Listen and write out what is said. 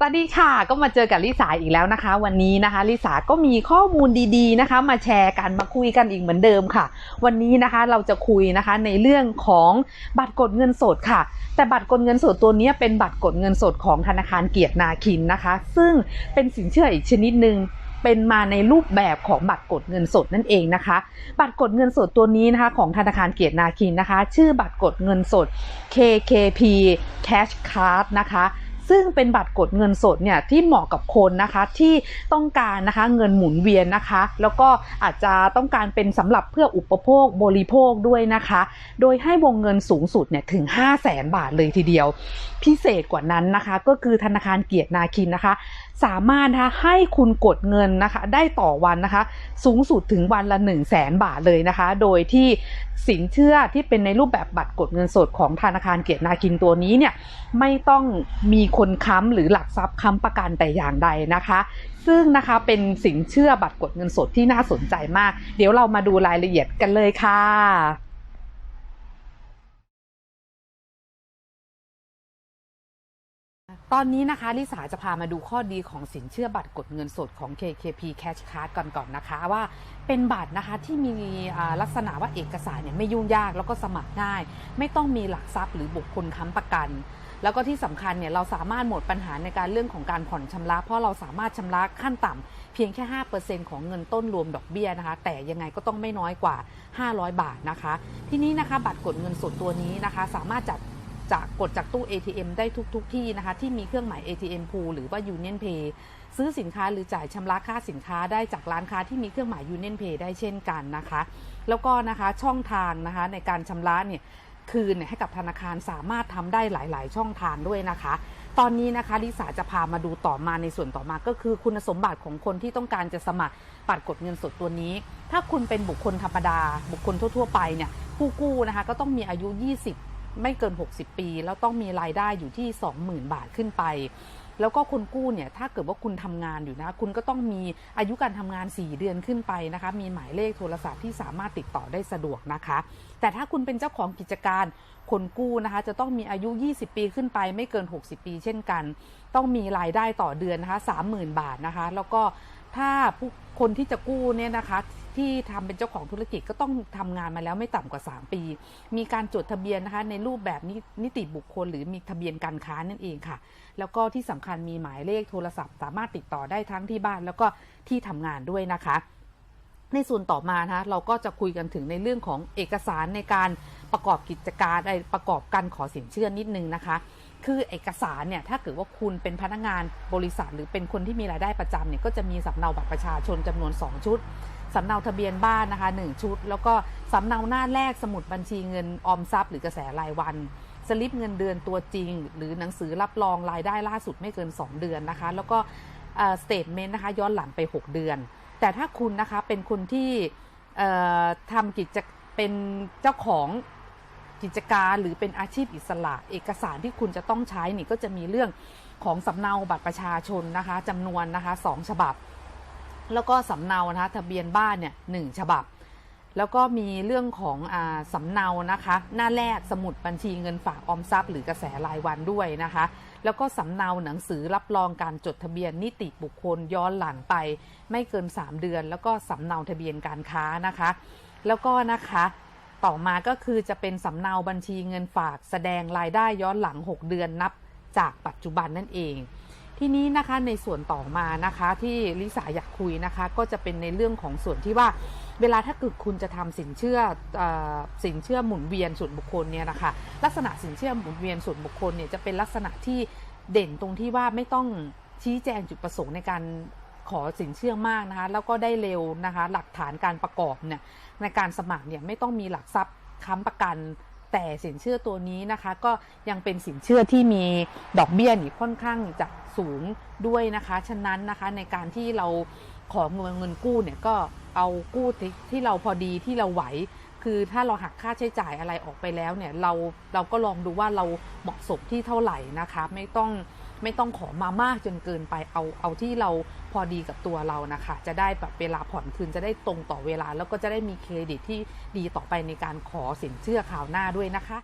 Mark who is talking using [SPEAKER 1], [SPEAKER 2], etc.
[SPEAKER 1] สวัสดีค่ะก็มาเจอกับลิสาอีกแล้วนะคะ วันนี้นะคะลิสาก็มีข้อมูลดีๆนะคะ มาแชร์กันมาคุยกันอีกเหมือนเดิมค่ะ วันนี้นะคะเราจะคุยนะคะในเรื่องของบัตรกดเงินสดค่ะ แต่บัตรกดเงินสดตัวนี้เป็นบัตรกดเงินสดของธนาคารเกียรตินาคินนะคะ ซึ่งเป็นสินเชื่ออีกชนิดหนึ่งเป็นมาในรูปแบบของบัตรกดเงินสดนั่นเองนะคะ บัตรกดเงินสดตัวนี้นะคะของธนาคารเกียรตินาคินนะคะ ชื่อบัตรกดเงินสด KKP Cash Card นะคะ ซึ่งเป็นบัตรกดเงินสดเนี่ยที่เหมาะกับคนนะคะที่ต้องการนะคะเงินหมุนเวียนนะคะ แล้วก็อาจจะต้องการเป็นสำหรับเพื่ออุปโภคบริโภคด้วยนะคะ โดยให้วงเงินสูงสุดเนี่ยถึง 5 0 0แสนบาทเลยทีเดียว พิเศษกว่านั้นนะคะ ก็คือธนาคารเกียรตินาคินนะคะ สามารถนะคะให้คุณกดเงินนะคะ ได้ต่อวันนะคะ สูงสุดถึงวันละ 1 0 0 0 0แสนบาทเลยนะคะ โดยที่ สินเชื่อที่เป็นในรูปแบบบัตรกดเงินสดของธนาคารเกียรตินาคินตัวนี้เนี่ยไม่ต้องมีคนค้ำหรือหลักทรัพย์ค้ำประกันแต่อย่างใดนะคะ ซึ่งนะคะเป็นสินเชื่อบัตรกดเงินสดที่น่าสนใจมาก เดี๋ยวเรามาดูรายละเอียดกันเลยค่ะ ตอนนี้นะคะลิสาจะพามาดูข้อดีของสินเชื่อบัตรกดเงินสดของ KKP Cash Card ก่อนก่อนนะคะว่าเป็นบัตรนะคะที่มีลักษณะว่าเอกสารเนี่ยไม่ยุ่งยากแล้วก็สมัครง่าย ไม่ต้องมีหลักทรัพย์หรือบุคคลค้ำประกัน แล้วก็ที่สำคัญเนี่ยเราสามารถหมดปัญหาในการเรื่องของการผ่อนชำระ เพราะเราสามารถชำระขั้นต่ำเพียงแค่ 5%ของเงินต้นรวมดอกเบี้ยนะคะ แต่ยังไงก็ต้องไม่น้อยกว่า 500 บาทนะคะ ที่นี้นะคะบัตรกดเงินสดตัวนี้นะคะ สามารถจัด จากกดจากตู้ ATM ได้ทุกทุกที่นะคะ ที่มีเครื่องหมาย ATM Pool หรือว่า Union Pay ซื้อสินค้าหรือจ่ายชำระค่าสินค้าได้จากร้านค้าที่มีเครื่องหมาย Union Pay ได้เช่นกันนะคะ แล้วก็นะคะช่องทางนะคะในการชำระเนี่ยคืนให้กับธนาคารสามารถทำได้หลาย ๆ ช่องทางด้วยนะคะ ตอนนี้นะคะลิสาจะพามาดูต่อมาในส่วนต่อมาก็คือคุณสมบัติของคนที่ต้องการจะสมัครบัตรกดเงินสดตัวนี้ ถ้าคุณเป็นบุคคลธรรมดา บุคคลทั่ว ๆ ไปเนี่ยผู้กู้นะคะก็ต้องมีอายุ 20 ไม่เกิน 60 ปี แล้วต้องมีรายได้อยู่ที่ 20,000 บาทขึ้นไป แล้วก็คนกู้เนี่ยถ้าเกิดว่าคุณทำงานอยู่นะ คุณก็ต้องมีอายุการทำงาน 4 เดือนขึ้นไปนะคะ มีหมายเลขโทรศัพท์ที่สามารถติดต่อได้สะดวกนะคะ แต่ถ้าคุณเป็นเจ้าของกิจการคนกู้นะคะจะต้องมีอายุ 20 ปีขึ้นไปไม่เกิน 60 ปี เช่นกัน ต้องมีรายได้ต่อเดือนนะคะ30,000 บาทนะคะ แล้วก็ถ้าผู้คนที่จะกู้เนี่ยนะคะ ที่ทำเป็นเจ้าของธุรกิจก็ต้องทำงานมาแล้วไม่ต่ำกว่า 3 ปี มีการจดทะเบียนนะคะในรูปแบบนิติบุคคล หรือมีทะเบียนการค้านั่นเองค่ะ แล้วก็ที่สำคัญมีหมายเลขโทรศัพท์ สามารถติดต่อได้ทั้งที่บ้าน แล้วก็ที่ทำงานด้วยนะคะในส่วนต่อมานะคะเราก็จะคุยกันถึงในเรื่องของเอกสารในการประกอบกิจการไอ้ประกอบการขอสินเชื่อนิดนึงนะคะ คือเอกสารเนี่ยถ้าเกิดว่าคุณเป็นพนักงานบริษัท หรือเป็นคนที่มีรายได้ประจำเนี่ยก็จะมีสำเนาบัตรประชาชนจำนวน 2 ชุด สำเนาทะเบียนบ้านนะคะ 1 ชุด แล้วก็สำเนาหน้าแรกสมุดบัญชีเงินออมทรัพย์หรือกระแสรายวัน สลิปเงินเดือนตัวจริง หรือหนังสือรับรองรายได้ล่าสุดไม่เกิน 2 เดือนนะคะ แล้วก็สเตทเมนต์นะคะย้อนหลังไป 6 เดือน แต่ถ้าคุณนะคะเป็นคนที่ทำกิจเป็นเจ้าของกิจการหรือเป็นอาชีพอิสระ เอกสารที่คุณจะต้องใช้นี่ก็จะมีเรื่องของสำเนาบัตรประชาชนนะคะจำนวนนะคะสองฉบับ แล้วก็สำเนานะคะทะเบียนบ้านเนี่ยหนึ่งฉบับ แล้วก็มีเรื่องของอสำเนานะคะ หน้าแรกสมุดบัญชีเงินฝากออมทรัพย์หรือกระแสรายวันด้วยนะคะ แล้วก็สำเนาหนังสือรับรองการจดทะเบียนนิติบุคคลย้อนหลังไป ไม่เกิน 3 เดือน แล้วก็สำเนาทะเบียนการค้านะคะ แล้วก็นะคะต่อมาก็คือจะเป็นสำเนาบัญชีเงินฝากแสดงรายได้ย้อนหลัง 6 เดือนนับจากปัจจุบันนั่นเอง ทีนี้นะคะในส่วนต่อมานะคะที่ลิสาอยากคุยนะคะ ก็จะเป็นในเรื่องของส่วนที่ว่าเวลาถ้าเกิดคุณจะทำสินเชื่อเออสินเชื่อหมุนเวียนส่วนบุคคลเนี่ยนะคะลักษณะสินเชื่อหมุนเวียนส่วนบุคคลเนี่ยจะเป็นลักษณะที่เด่นตรงที่ว่าไม่ต้องชี้แจงจุดประสงค์ในการขอสินเชื่อมากนะคะแล้วก็ได้เร็วนะคะหลักฐานการประกอบเนี่ยในการสมัครเนี่ยไม่ต้องมีหลักทรัพย์ค้ำประกัน แต่สินเชื่อตัวนี้นะคะก็ยังเป็นสินเชื่อที่มีดอกเบี้ยนี่ค่อนข้างจะสูงด้วยนะคะ ฉะนั้นนะคะในการที่เราขอเงินเงินกู้เนี่ยก็เอากู้ที่ที่เราพอดีที่เราไหว คือถ้าเราหักค่าใช้จ่ายอะไรออกไปแล้วเนี่ยเราเราก็ลองดูว่าเราเหมาะสมที่เท่าไหร่นะคะ ไม่ต้อง ไม่ต้องขอมามากจนเกินไปเอาเอาที่เราพอดีกับตัวเรานะคะ จะได้แบบเวลาผ่อนคืนจะได้ตรงต่อเวลา แล้วก็จะได้มีเครดิตที่ดีต่อไปในการขอสินเชื่อข่าวหน้าด้วยนะคะ